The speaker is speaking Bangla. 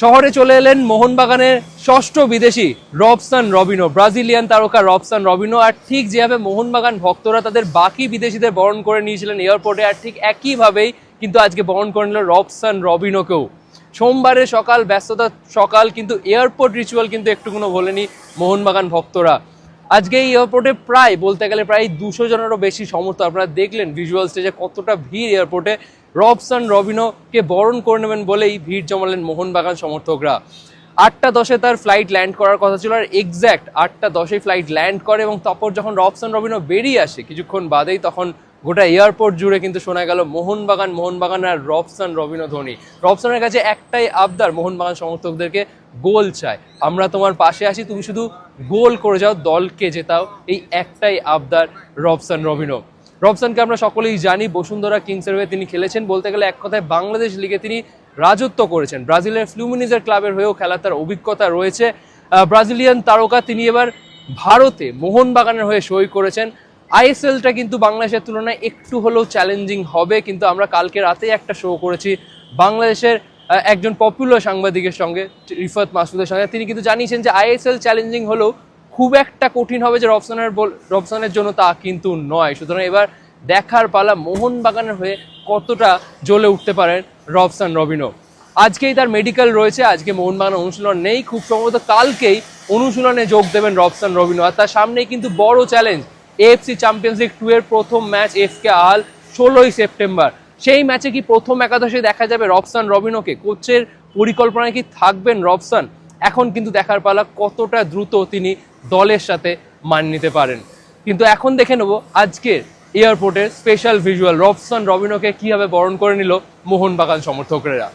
শহরে চলে এলেন মোহনবাগানের ষষ্ঠ বিদেশি রবসান রবিনো। ব্রাজিলিয়ান তারকা রবসান রবিনো, আর ঠিক যেভাবে মোহনবাগান ভক্তরা তাদের বাকি বিদেশিদের বরণ করে নিয়েছিলেন এয়ারপোর্টে, আর ঠিক একইভাবেই কিন্তু আজকে বরণ করে নিল রবসান রবিনোকেও। সোমবারে সকাল, ব্যস্ততা সকাল, কিন্তু এয়ারপোর্ট রিচুয়াল কিন্তু একটুকুনো ভোলেনি মোহনবাগান ভক্তরা। আজকে এই এয়ারপোর্টে প্রায়, বলতে গেলে প্রায় দুশো জনেরও বেশি সমর্থক। আপনারা দেখলেন ভিজুয়াল স্টেজে কতটা ভিড় এয়ারপোর্টে। রবসান রবিনোকে বরণ করে নেবেন বলেই ভিড় জমালেন মোহনবাগান সমর্থকরা। আটটা দশে তার ফ্লাইট ল্যান্ড করার কথা ছিল আর এক্স্যাক্ট আটটা দশে ফ্লাইট ল্যান্ড করে এবং তারপর যখন রবসান রবিনো বেরিয়ে আসে কিছুক্ষণ বাদেই তখন গোটা এয়ারপোর্ট জুড়ে কিন্তু শোনা গেল মোহনবাগান মোহনবাগান আর রবসান রবিনো ধোনি। রবসানের কাছে একটাই আবদার, মোহনবাগান সমর্থকদেরকে গোল চায়। আমরা তোমার পাশে আসি তুমি শুধু গোল করে যাও, দলকে জেতাও। এই একটাই আবদার রবসান রবিনো রবসানকে আমরা সকলেই জানি, বসুন্ধরা কিংসের হয়ে তিনি খেলেছেন। বলতে গেলে এক কথায় বাংলাদেশ লিগে তিনি রাজত্ব করেছেন। ব্রাজিলের ফ্লুমিনিজের ক্লাবের হয়েও খেলার তার অভিজ্ঞতা রয়েছে। ব্রাজিলিয়ান তারকা তিনি এবার ভারতে মোহনবাগানের হয়ে সই করেছেন। আইএসএলটা কিন্তু বাংলাদেশের তুলনায় একটু হলেও চ্যালেঞ্জিং হবে, কিন্তু আমরা কালকে রাতে একটা শো করেছি বাংলাদেশের একজন পপুলার সাংবাদিকের সঙ্গে, রিফাত মাসুদের সঙ্গে। তিনি কিন্তু জানিয়েছেন যে আইএসএল চ্যালেঞ্জিং হলেও খুব একটা কঠিন হবে যে রবসনের রবসানের জন্য তা কিন্তু নয়। সুতরাং এবার দেখার পালা মোহনবাগানের হয়ে কতটা জ্বলে উঠতে পারেন রবসান রবিনো আজকেই তার মেডিকেল রয়েছে, আজকে মোহনবাগান অনুশীলন নেই। খুব সম্ভবত কালকেই অনুশীলনে যোগ দেবেন রবসান রবিনো আর তার সামনেই কিন্তু বড় challenge AFC champions league two এর প্রথম ম্যাচ এফকে আল ষোলোই সেপ্টেম্বর। সেই ম্যাচে কি প্রথম একাদশে দেখা যাবে রবসান রবিনোকে কোচের পরিকল্পনায় কি থাকবেন রবসান? এখন কিন্তু দেখার পালা কতটা দ্রুত তিনি দলের সাথে মান নিতে পারেন। কিন্তু এখন দেখে নেব আজকের এয়ারপোর্টের স্পেশাল ভিজুয়াল রবসন রবিনোকে কীভাবে বরণ করে নিল মোহনবাগান সমর্থকরা।